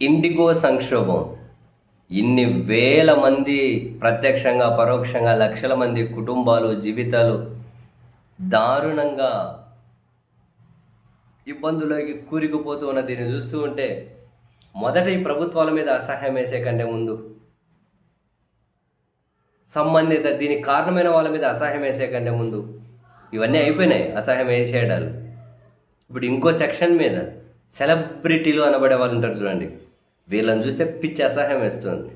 IndiGo సంక్షోభం. ఇన్ని వేల మంది ప్రత్యక్షంగా పరోక్షంగా లక్షల మంది కుటుంబాలు జీవితాలు దారుణంగా ఇబ్బందులోకి కూరికుపోతూ ఉన్న దీన్ని చూస్తూ ఉంటే మొదట ఈ ప్రభుత్వాల మీద అసహ్యం వేసే కంటే ముందు సంబంధిత దీనికి కారణమైన వాళ్ళ మీద అసహ్యం వేసే కంటే ముందు ఇవన్నీ అయిపోయినాయి అసహ్యం వేసేయడాలు ఇప్పుడు ఇంకో సెక్షన్ మీద సెలబ్రిటీలు అనబడే వాళ్ళు ఉంటారు చూడండి. వీళ్ళని చూస్తే పిచ్చి అసహ్యం వేస్తుంది.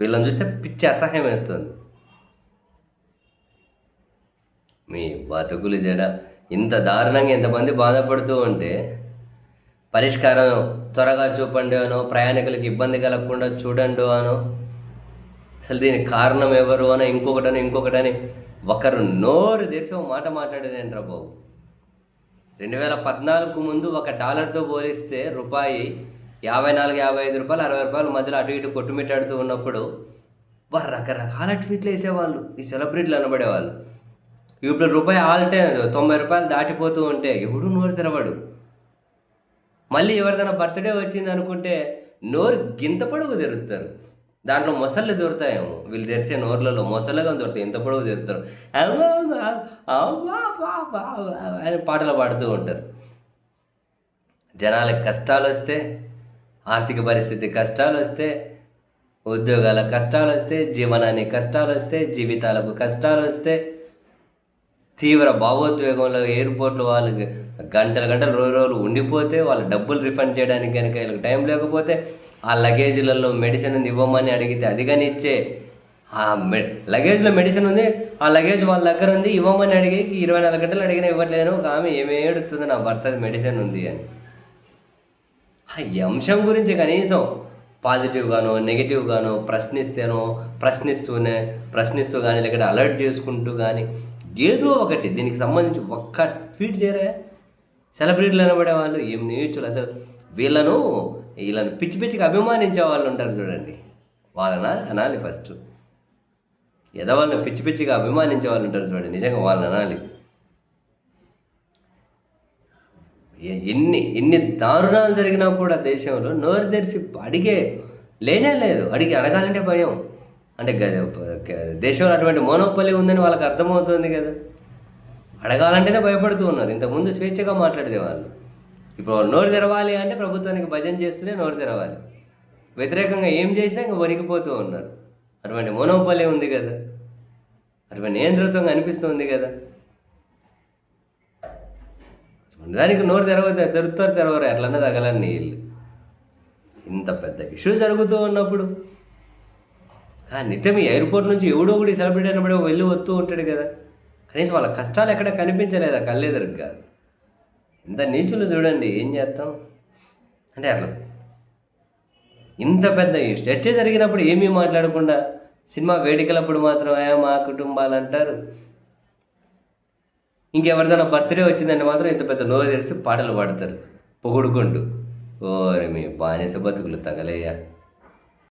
వీళ్ళని చూస్తే పిచ్చి అసహ్యం వేస్తుంది. మీ బతుకులు జడ ఇంత దారుణంగా ఎంతమంది బాధపడుతూ ఉంటే పరిష్కారం త్వరగా చూపండి అనో ప్రయాణికులకు ఇబ్బంది కలగకుండా చూడండి అనో. అసలు దీనికి కారణం ఎవరు అనో ఇంకొకటని ఇంకొకటని ఒకరు నోరు తెరిచి ఒక మాట మాట్లాడేదేంట్రా బాబు? రెండు వేల పద్నాలుగు ముందు ఒక డాలర్తో పోలిస్తే రూపాయి యాభై నాలుగు యాభై ఐదు రూపాయలు అరవై రూపాయలు మధ్యలో అటు ఇటు కొట్టుమిట్టాడుతూ ఉన్నప్పుడు వారు రకరకాల ట్వీట్లు వేసేవాళ్ళు. ఈ సెలబ్రిటీలు అనబడేవాళ్ళు. ఇప్పుడు రూపాయి ఆల్ టైం తొంభై రూపాయలు దాటిపోతూ ఉంటే ఎవడు నోరు తెరవడు? మళ్ళీ ఎవరిదైనా బర్త్డే వచ్చింది అనుకుంటే నోరు గింత పొడవు తెరుస్తారు. దాంట్లో మొసళ్ళు దొరుకుతాయేమో. వీళ్ళు తెరిచే నోర్లలో మొసళ్ళగా దొరుకుతాయి. ఎంత పొడవు తెరుతారు అని పాటలు పాడుతూ ఉంటారు. జనాలకు కష్టాలు వస్తే ఆర్థిక పరిస్థితి కష్టాలు వస్తే ఉద్యోగాల కష్టాలు వస్తే జీవనానికి కష్టాలు వస్తే జీవితాలకు కష్టాలు వస్తే తీవ్ర భావోద్వేగంలో ఎయిర్పోర్ట్లో వాళ్ళకి గంటలు గంటలు రోజు రోజులు ఉండిపోతే వాళ్ళ డబ్బులు రిఫండ్ చేయడానికి కనుక వీళ్ళకి టైం లేకపోతే ఆ లగేజీలలో మెడిసిన్ ఉంది ఇవ్వమని అడిగితే అది కానీ ఇచ్చే ఆ మె లగేజ్లో మెడిసిన్ ఉంది ఆ లగేజ్ వాళ్ళ దగ్గర ఉంది ఇవ్వమని అడిగి ఇరవై నాలుగు గంటలు అడిగినా ఇవ్వట్లేదని ఒక ఆమె ఏమేడుతుంది నా భర్తది మెడిసిన్ ఉంది అని. ఆ అంశం గురించి కనీసం పాజిటివ్గానో నెగిటివ్గానో ప్రశ్నిస్తేనో ప్రశ్నిస్తూనే ప్రశ్నిస్తూ కానీ లేకపోతే అలర్ట్ చేసుకుంటూ కానీ ఏదో ఒకటి దీనికి సంబంధించి ఒక్క ట్వీట్ చేయరా? సెలబ్రిటీలు అనబడే వాళ్ళు ఏం నేర్చులు అసలు వీళ్ళను వీళ్ళను పిచ్చి పిచ్చికి అభిమానించే వాళ్ళు ఉంటారు చూడండి. వాళ్ళన అనాలి ఫస్ట్. ఎదవాళ్ళని పిచ్చి పిచ్చిగా అభిమానించే వాళ్ళు ఉంటారు చూడండి. నిజంగా వాళ్ళని అనాలి. ఎన్ని ఎన్ని దారుణాలు జరిగినా కూడా దేశంలో నోరు తెరిచి అడిగే లేనే లేదు. అడిగి అడగాలంటే భయం. అంటే దేశంలో అటువంటి మోనోపల్లి ఉందని వాళ్ళకి అర్థమవుతుంది కదా. అడగాలంటేనే భయపడుతూ ఉన్నారు. ఇంతకుముందు స్వేచ్ఛగా మాట్లాడేది వాళ్ళు. ఇప్పుడు వాళ్ళు నోరు తెరవాలి అంటే ప్రభుత్వానికి భజన చేస్తూనే నోరు తెరవాలి. వ్యతిరేకంగా ఏం చేసినా ఇంకా వణికిపోతూ ఉన్నారు. అటువంటి మోనోపల్లి ఉంది కదా. అటువంటి నియంత్రితంగా అనిపిస్తుంది కదా. దానికి నోరు తెరవదు తెరుతారు తెరవరు ఎట్లన్నా తగలని నీళ్ళు. ఇంత పెద్ద ఇష్యూ జరుగుతూ ఉన్నప్పుడు. నిత్యం ఎయిర్పోర్ట్ నుంచి ఎవడో ఒకటి సెలబ్రిటీ అయినప్పుడు వెళ్ళి వస్తూ ఉంటాడు కదా. కనీసం వాళ్ళ కష్టాలు ఎక్కడ కనిపించలేదా కళ్ళెదురుగా ఇంత నీచులు చూడండి ఏం చేస్తాం? అంటే అట్లా. ఇంత పెద్ద చర్చ జరిగినప్పుడు ఏమీ మాట్లాడకుండా సినిమా వేడుకలప్పుడు మాత్రం మా కుటుంబాలు అంటారు. ఇంకెవరిదైనా బర్త్డే వచ్చిందంటే మాత్రం ఇంత పెద్ద నోరు తెరిచి పాటలు పాడతారు. పొగుడుకుంటూ ఓరే మీ బానిస బతుకులు తగలేయా?